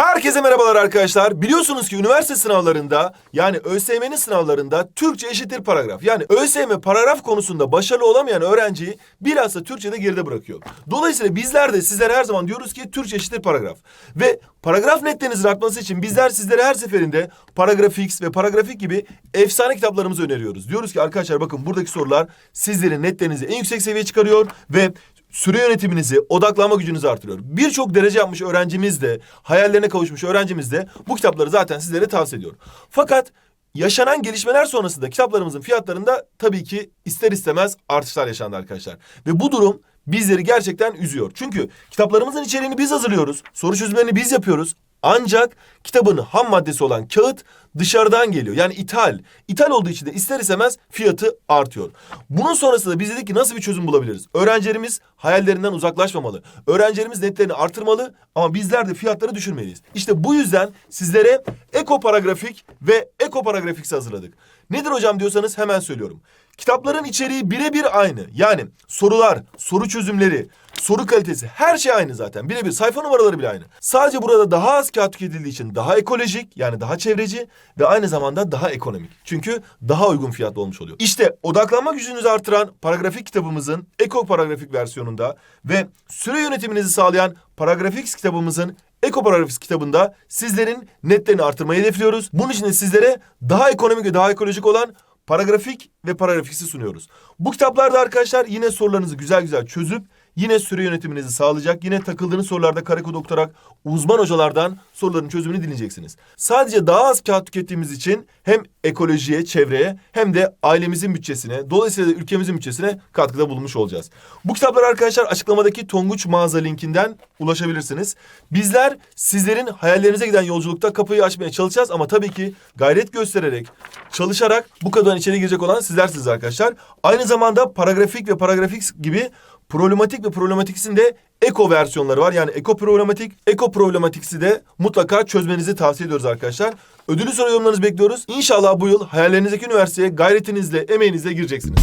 Herkese merhabalar arkadaşlar. Biliyorsunuz ki üniversite sınavlarında yani ÖSYM'nin sınavlarında Türkçe eşittir paragraf. Yani ÖSYM paragraf konusunda başarılı olamayan öğrenciyi bilhassa Türkçe'de geride bırakıyor. Dolayısıyla bizler de sizlere her zaman diyoruz ki Türkçe eşittir paragraf. Ve paragraf netlerinizin artması için bizler sizlere her seferinde Paragrafix ve Paragrafik gibi efsane kitaplarımızı öneriyoruz. Diyoruz ki arkadaşlar bakın buradaki sorular sizlerin netlerinizi en yüksek seviyeye çıkarıyor ve süre yönetiminizi, odaklanma gücünüzü artırıyor. Birçok derece yapmış öğrencimiz de, hayallerine kavuşmuş öğrencimiz de bu kitapları zaten sizlere tavsiye ediyor. Fakat yaşanan gelişmeler sonrasında kitaplarımızın fiyatlarında tabii ki ister istemez artışlar yaşandı arkadaşlar. Ve bu durum bizleri gerçekten üzüyor. Çünkü kitaplarımızın içeriğini biz hazırlıyoruz, soru çözümlerini biz yapıyoruz. Ancak kitabın ham maddesi olan kağıt dışarıdan geliyor. Yani ithal. İthal olduğu için de ister istemez fiyatı artıyor. Bunun sonrasında biz dedik ki nasıl bir çözüm bulabiliriz? Öğrencilerimiz hayallerinden uzaklaşmamalı. Öğrencilerimiz netlerini artırmalı ama bizler de fiyatları düşürmeliyiz. İşte bu yüzden sizlere eko paragrafik ve eko paragrafik hazırladık. Nedir hocam diyorsanız hemen söylüyorum. Kitapların içeriği birebir aynı. Yani sorular, soru çözümleri, soru kalitesi her şey aynı zaten. Birebir sayfa numaraları bile aynı. Sadece burada daha az kağıt tüketildiği için daha ekolojik yani daha çevreci ve aynı zamanda daha ekonomik. Çünkü daha uygun fiyatlı olmuş oluyor. İşte odaklanma gücünüzü artıran paragrafik kitabımızın eko paragrafik versiyonunda ve süre yönetiminizi sağlayan paragrafik kitabımızın Eko Paragrafik kitabında sizlerin netlerini artırmayı hedefliyoruz. Bunun için de sizlere daha ekonomik ve daha ekolojik olan paragrafik ve paragrafiksi sunuyoruz. Bu kitaplarda arkadaşlar yine sorularınızı güzel güzel çözüp yine süre yönetiminizi sağlayacak. Yine takıldığınız sorularda kare kod okutarak uzman hocalardan soruların çözümünü dinleyeceksiniz. Sadece daha az kağıt tükettiğimiz için hem ekolojiye, çevreye hem de ailemizin bütçesine, dolayısıyla da ülkemizin bütçesine katkıda bulunmuş olacağız. Bu kitaplar arkadaşlar açıklamadaki Tonguç mağaza linkinden ulaşabilirsiniz. Bizler sizlerin hayallerinize giden yolculukta kapıyı açmaya çalışacağız ama tabii ki gayret göstererek, çalışarak bu kadar içeri girecek olan sizlersiniz arkadaşlar. Aynı zamanda paragrafik ve paragrafik gibi problematik ve problematiksinin de eko versiyonları var. Yani eko problematik, eko problematiksi de mutlaka çözmenizi tavsiye ediyoruz arkadaşlar. Ödülü soru yorumlarınızı bekliyoruz. İnşallah bu yıl hayallerinizdeki üniversiteye gayretinizle, emeğinizle gireceksiniz.